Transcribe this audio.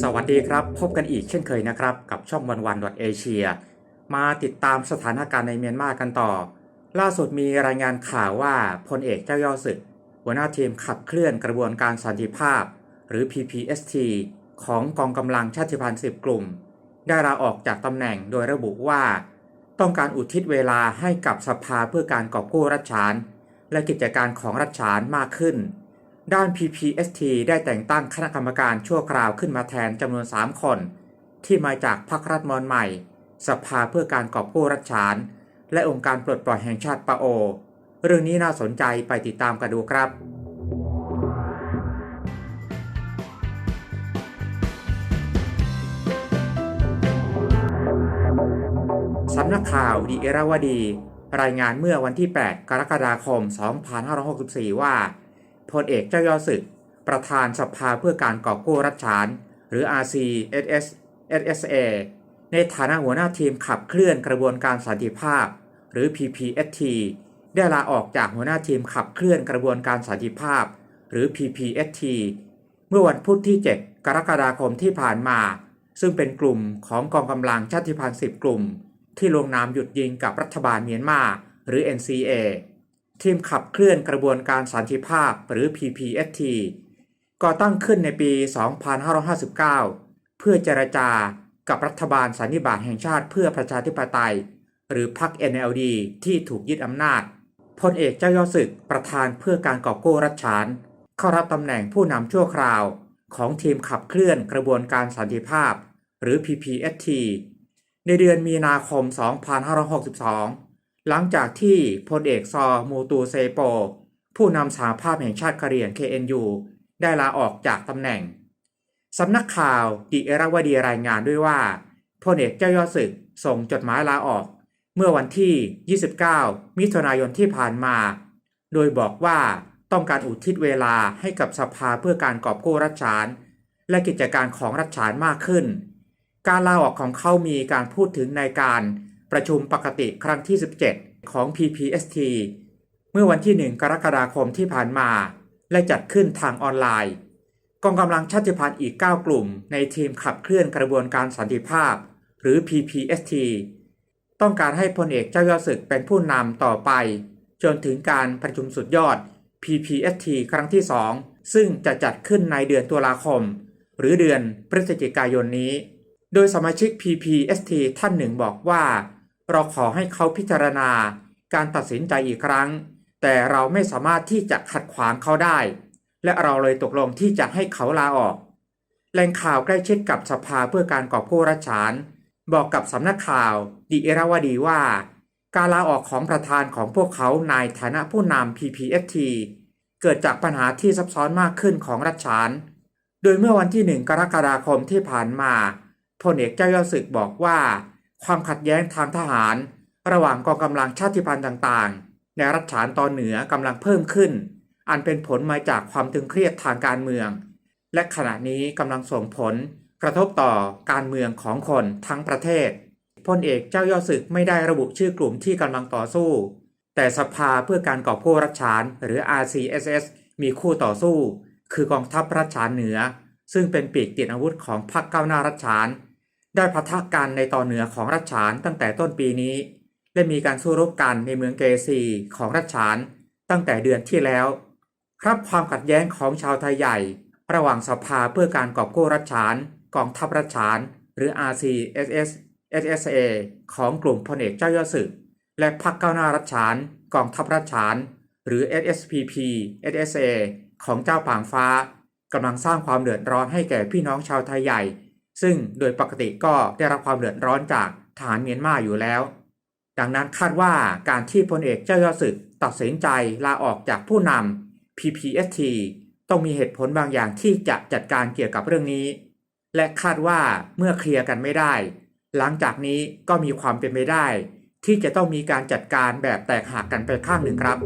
สวัสดีครับ พบกันอีกเช่นเคยนะครับ กับช่องวันวันเอเชียมาติดตามสถานการณ์ในเมียนมากันต่อ ล่าสุดมีรายงานข่าวว่าพลเอกเจ้ายอศึก หัวหน้าทีมขับเคลื่อนกระบวนการสันติภาพ หรือ PPST ของกองกำลังชาติพันธุ์10 กลุ่ม ได้ลาออกจากตำแหน่งโดยระบุว่า ต้องการอุทิศเวลาให้กับสภาเพื่อการกอบกู้รัฐฉาน และกิจการของรัฐฉานมากขึ้น ด้าน PPST ได้แต่งตั้งคณะกรรมการชั่วคราวขึ้นมาแทนจำนวน 3 คน ที่มาจากพรรครัฐมนใหม่ สภาเพื่อการกอบกู้รัฐฉาน และองค์การปลดปล่อยแห่งชาติปาโอ เรื่องนี้น่าสนใจไปติดตามกันดูครับสำนักข่าวดีเอราวดี รายงานเมื่อวันที่ 8 กรกฎาคม 2564 ว่า พลเอกเจ้ายอศึก ประธานสภาเพื่อการก่อกู้รัฐฉาน หรือ RCSS SSA ในฐานะหัวหน้าทีมขับเคลื่อนกระบวนการสันติภาพ หรือ PPST ได้ลาออกจากหัวหน้าทีมขับเคลื่อนกระบวนการสันติภาพ หรือ PPST เมื่อวันพุธที่ 7 กรกฎาคมที่ผ่านมา ซึ่งเป็นกลุ่มของกองกำลังชาติพันธุ์10 กลุ่ม ที่ลงนามหยุดยิงกับรัฐบาลเมียนมา หรือ NCA ทีมขับเคลื่อนกระบวนการสันติภาพหรือ PPST ก่อตั้งขึ้นในปี 2559 เพื่อเจรจากับรัฐบาลสันนิบาตแห่งชาติเพื่อประชาธิปไตย หรือพรรค NLD ที่ถูกยึดอำนาจพลเอกเจ้ายอศึกประธานเพื่อการกอบกู้รัฐฉาน เข้ารับตำแหน่งผู้นำชั่วคราว ของทีมขับเคลื่อนกระบวนการสันติภาพ หรือ PPST ในเดือนมีนาคม 2562 หลังจากที่พลเอกซอมูตูเซโป ผู้นำสหภาพแห่งชาติกะเรียง KNU ได้ลาออกจากตำแหน่งสำนักข่าวดิเอราวดีรายงานด้วยว่าพลเอกเจ้ายอดศึกส่งจดหมายลาออก เมื่อวันที่ 29 มิถุนายนที่ผ่านมา โดยบอกว่าต้องการอุทิศเวลาให้กับสภาเพื่อการกอบกู้รัฐฉาน และกิจการของรัฐฉานมากขึ้น การลาออกของเขามีการพูดถึงในการ ประชุมปกติครั้งที่ 17 ของ PPST เมื่อวันที่ 1 กรกฎาคมที่ผ่านมา และจัดขึ้นทางออนไลน์ กองกำลังชาติพันธุ์อีก 9 กลุ่ม ในทีมขับเคลื่อนกระบวนการสันติภาพ หรือ PPST ต้องการให้พลเอกเจ้ายอดศึกเป็นผู้นำต่อไป จนถึงการประชุมสุดยอด PPST ครั้งที่ 2 ซึ่งจะจัดขึ้นในเดือนตุลาคม หรือเดือนพฤศจิกายนนี้ โดยสมาชิก PPST ท่านหนึ่งบอกว่า เราขอให้เขาพิจารณาการตัดสินใจอีกครั้ง แต่เราไม่สามารถที่จะขัดขวางเขาได้ และเราเลยตกลงที่จะให้เขาลาออก แหล่งข่าวใกล้ชิดกับสภาเพื่อการกอบกู้รัฐฉาน บอกกับสำนักข่าวดีเอราวดีว่า การลาออกของประธานของพวกเขาในฐานะผู้นำ PPST เกิดจากปัญหาที่ซับซ้อนมากขึ้นของรัฐฉาน โดยเมื่อวันที่1กรกฎาคมที่ผ่านมาพลเอกเจ้ายอศึกบอกว่า ความขัดแย้งทางทหาร ระหว่างกองกำลังชาติพันธุ์ต่างๆ ในรัฐฉานตอนเหนือกำลังเพิ่มขึ้น อันเป็นผลมาจากความตึงเครียดทางการเมือง และขณะนี้กำลังส่งผลกระทบต่อการเมืองของคนทั้งประเทศพลเอกเจ้ายอดศึกไม่ได้ระบุชื่อกลุ่มที่กำลังต่อสู้ แต่สภาเพื่อการกอบกู้รัฐฉานหรือ RCSS มีคู่ต่อสู้ คือกองทัพรัฐฉานเหนือ ซึ่งเป็นปีกติดอาวุธของพรรคก้าวหน้ารัฐฉาน ได้พัฒกันในตอนเหนือของรัฐฉานตั้งแต่ต้นปีนี้ และมีการสู้รบกันในเมืองเกซีของรัฐฉานตั้งแต่เดือนที่แล้ว ครับความขัดแย้งของชาวไทยใหญ่ ระหว่างสภาเพื่อการกอบกู้รัฐฉานกองทัพรัฐฉาน หรือ RCSS SSA ของกลุ่มพลเอกเจ้ายอดศึก และพรรคก้าวหน้ารัฐฉานกองทัพรัฐฉาน หรือ SSPP SSA ของเจ้าปางฟ้ากำลังสร้างความเดือดร้อนให้แก่พี่น้องชาวไทยใหญ่ ซึ่งโดยปกติก็ได้รับความเดือดร้อนจากทหารเมียนมาอยู่แล้ว ดังนั้นคาดว่าการที่พลเอกเจ้ายอศึกตัดสินใจลาออกจากผู้นำ PPST ต้องมีเหตุผลบางอย่างที่จะจัดการเกี่ยวกับเรื่องนี้ และคาดว่าเมื่อเคลียร์กันไม่ได้ หลังจากนี้ก็มีความเป็นไปได้ ที่จะต้องมีการจัดการแบบแตกหักกันไปข้างหนึ่งครับ